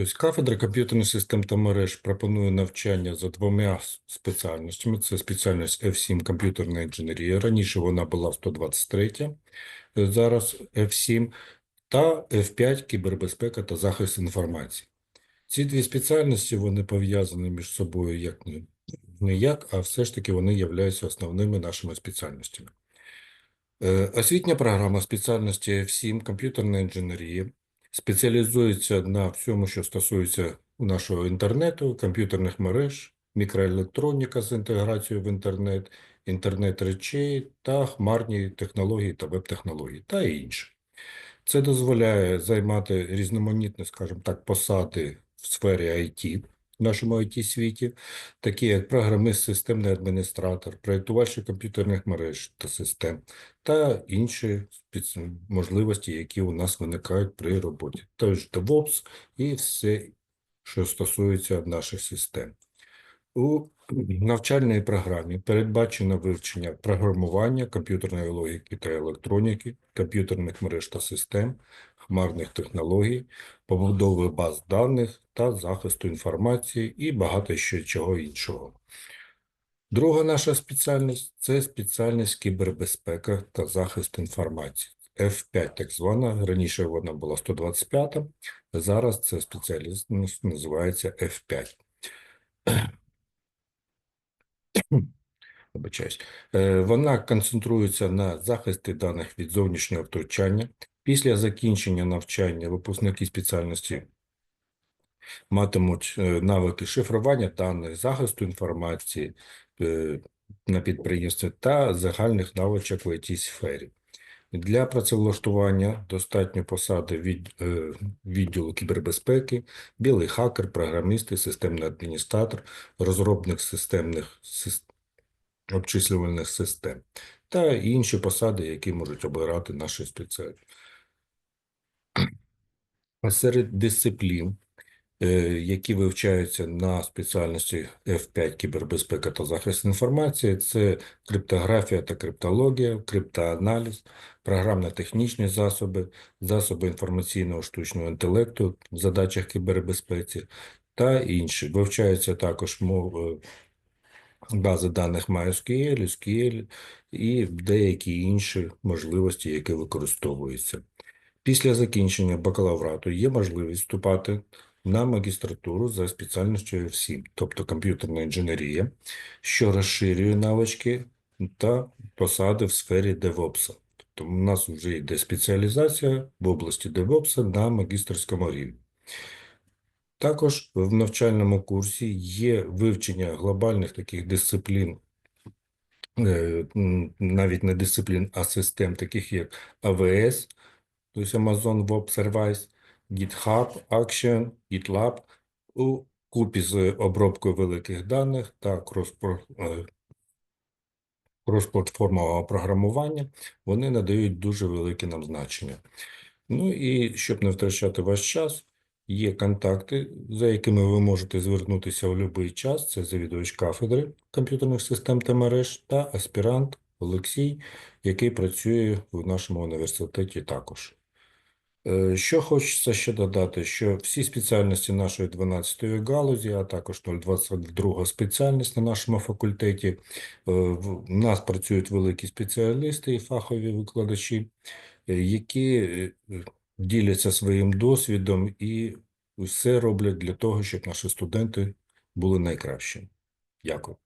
Тобто кафедра комп'ютерних систем та мереж пропонує навчання за двома спеціальностями. Це спеціальність F7 комп'ютерна інженерія. Раніше вона була 123, зараз F7, та F5 кібербезпека та захист інформації. Ці дві спеціальності вони пов'язані між собою як не, не як, а все ж таки вони являються основними нашими спеціальностями. Е, Освітня програма спеціальності F7 комп'ютерна інженерія спеціалізується на всьому, що стосується нашого інтернету, комп'ютерних мереж, мікроелектроніка з інтеграцією в інтернет, інтернет речей та хмарні технології та веб-технології та інше. Це дозволяє займати різноманітні, скажімо так, посади в сфері IT в нашому it світі, такі як програмист, системний адміністратор, проєктувальщик комп'ютерних мереж та систем, та інші можливості, які у нас виникають при роботі. Тож DevOps і все, що стосується наших систем. У навчальній програмі передбачено вивчення програмування, комп'ютерної логіки та електроніки, комп'ютерних мереж та систем, хмарних технологій, побудови баз даних та захисту інформації і багато ще чого іншого. Друга наша спеціальність це спеціальність кібербезпека та захист інформації. F5, так звана, раніше вона була 125, зараз ця спеціальність називається F5. Е, Вона концентрується на захисті даних від зовнішнього втручання. Після закінчення навчання випускники спеціальності матимуть е, навики шифрування даних, захисту інформації е, на підприємстві та загальних навичок в it сфері. Для працевлаштування достатньо посади від відділу кібербезпеки, білий хакер, програміст системний адміністратор, розробник системних систем обчислювальних систем та інші посади, які можуть обирати наші спеціалісти. Серед дисциплін, е, які вивчаються на спеціальності F5 кібербезпека та захист інформації, це криптографія та криптологія, криптоаналіз, програмно-технічні засоби, засоби інформаційного штучного інтелекту в задачах кібербезпеці та інші. Вивчаються також мови бази даних MySQL, SQL і деякі інші можливості, які використовуються. Після закінчення бакалаврату є можливість вступати на магістратуру за спеціальністю F7, тобто комп'ютерна інженерія, що розширює навички та посади в сфері DevOps. Тобто у нас вже йде спеціалізація в області DevOps на магістерському рівні. Також в навчальному курсі є вивчення глобальних таких дисциплін, е, навіть не дисциплін, а систем, таких як AWS, тобто Amazon Web Service, GitHub, Action, GitLab, у купі з обробкою великих даних та е, кросплатформового програмування, вони надають дуже велике нам значення. Ну і щоб не втрачати ваш час, є контакти, за якими ви можете звернутися у будь-який час. Це завідувач кафедри комп'ютерних систем та мереж та аспірант Олексій, який працює в нашому університеті також. Е, Що хочеться ще додати, що всі спеціальності нашої 12-ї галузі, а також 022 спеціальність на нашому факультеті, е, в в нас працюють великі спеціалісти і фахові викладачі, е, які діляться своїм досвідом і все роблять для того, щоб наші студенти були найкращими. Дякую.